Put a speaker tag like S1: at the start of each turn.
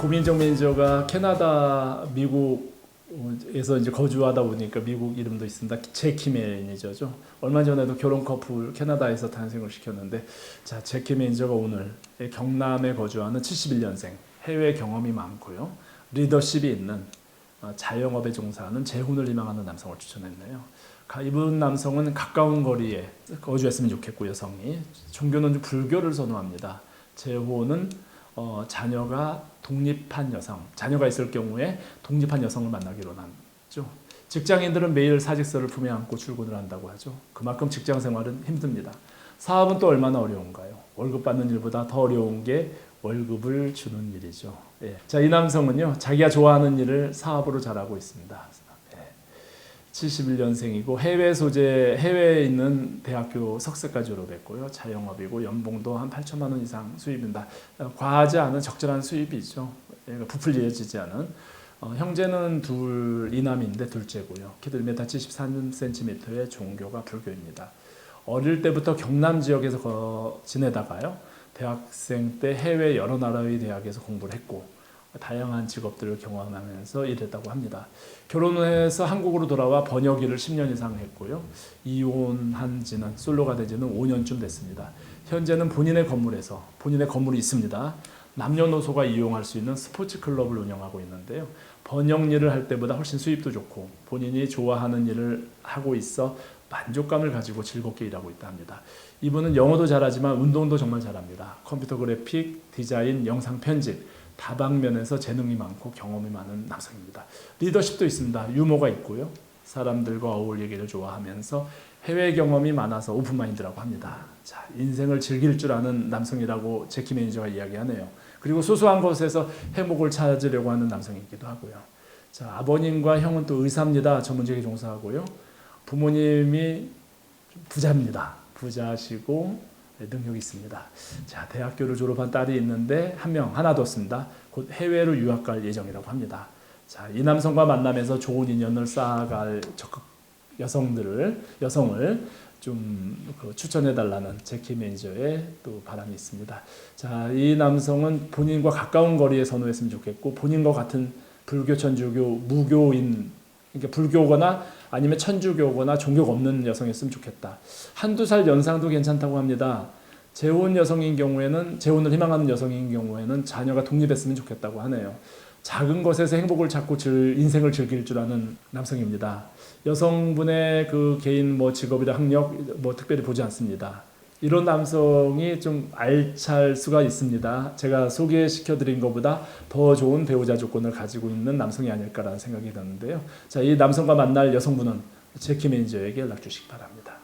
S1: 고민정 매니저가 캐나다, 미국에서 이제 거주하다 보니까 미국 이름도 있습니다. 제키 매니저죠. 얼마 전에도 결혼 커플 캐나다에서 탄생을 시켰는데 자 제키 매니저가 오늘 경남에 거주하는 71년생 해외 경험이 많고요. 리더십이 있는 어, 자영업에 종사하는 재혼을 희망하는 남성을 추천했네요. 가- 이분 남성은 가까운 거리에 거주했으면 좋겠고 여성이 종교는 좀 불교를 선호합니다. 재혼은 어, 자녀가 독립한 여성, 자녀가 있을 경우에 독립한 여성을 만나기로 하죠. 직장인들은 매일 사직서를 품에 안고 출근을 한다고 하죠. 그만큼 직장 생활은 힘듭니다. 사업은 또 얼마나 어려운가요? 월급 받는 일보다 더 어려운 게 월급을 주는 일이죠. 예. 자, 이 남성은요, 자기가 좋아하는 일을 사업으로 잘하고 있습니다. 예. 71년생이고 해외 소재 해외에 있는 대학교 석사까지 졸업했고요. 자영업이고 연봉도 한 8천만 원 이상 수입입니다. 어, 과하지 않은 적절한 수입이죠. 예, 부풀려지지 않은 어, 형제는 둘 이남인데 둘째고요. 키들 1m 73cm의 종교가 불교입니다. 어릴 때부터 경남 지역에서 거- 지내다가요. 대학생 때 해외 여러 나라의 대학에서 공부를 했고 다양한 직업들을 경험하면서 일했다고 합니다. 결혼해서 한국으로 돌아와 번역 일을 10년 이상 했고요. 이혼한 지는 솔로가 된 지는 5년쯤 됐습니다. 현재는 본인의 건물에서 본인의 건물이 있습니다. 남녀노소가 이용할 수 있는 스포츠 클럽을 운영하고 있는데요. 번역 일을 할 때보다 훨씬 수입도 좋고 본인이 좋아하는 일을 하고 있어 만족감을 가지고 즐겁게 일하고 있다 합니다. 이분은 영어도 잘하지만 운동도 정말 잘합니다. 컴퓨터 그래픽, 디자인, 영상 편집 다방면에서 재능이 많고 경험이 많은 남성입니다. 리더십도 있습니다. 유머가 있고요. 사람들과 어울리기를 좋아하면서 해외 경험이 많아서 오픈마인드라고 합니다. 자, 인생을 즐길 줄 아는 남성이라고 제키 매니저가 이야기하네요. 그리고 소소한 것에서 행복을 찾으려고 하는 남성이기도 하고요. 자, 아버님과 형은 또 의사입니다. 전문직에 종사하고요. 부모님이 부자입니다. 부자시고 능력이 있습니다. 자, 대학교를 졸업한 딸이 있는데 한 명 하나 뒀습니다. 곧 해외로 유학 갈 예정이라고 합니다. 자, 이 남성과 만나면서 좋은 인연을 쌓아갈 적극 여성들을 여성을 좀 그 추천해 달라는 제키 매니저의 또 바람이 있습니다. 자, 이 남성은 본인과 가까운 거리에 선호했으면 좋겠고 본인과 같은 불교, 천주교, 무교인 그러니까 불교거나 아니면 천주교거나 종교가 없는 여성이었으면 좋겠다. 한두 살 연상도 괜찮다고 합니다. 재혼 여성인 경우에는 재혼을 희망하는 여성인 경우에는 자녀가 독립했으면 좋겠다고 하네요. 작은 것에서 행복을 찾고 즐, 인생을 즐길 줄 아는 남성입니다. 여성분의 그 개인 뭐 직업이나 학력 뭐 특별히 보지 않습니다. 이런 남성이 좀 알찰 수가 있습니다. 제가 소개시켜 드린 것보다 더 좋은 배우자 조건을 가지고 있는 남성이 아닐까라는 생각이 드는데요. 자, 이 남성과 만날 여성분은 제키 매니저에게 연락 주시기 바랍니다.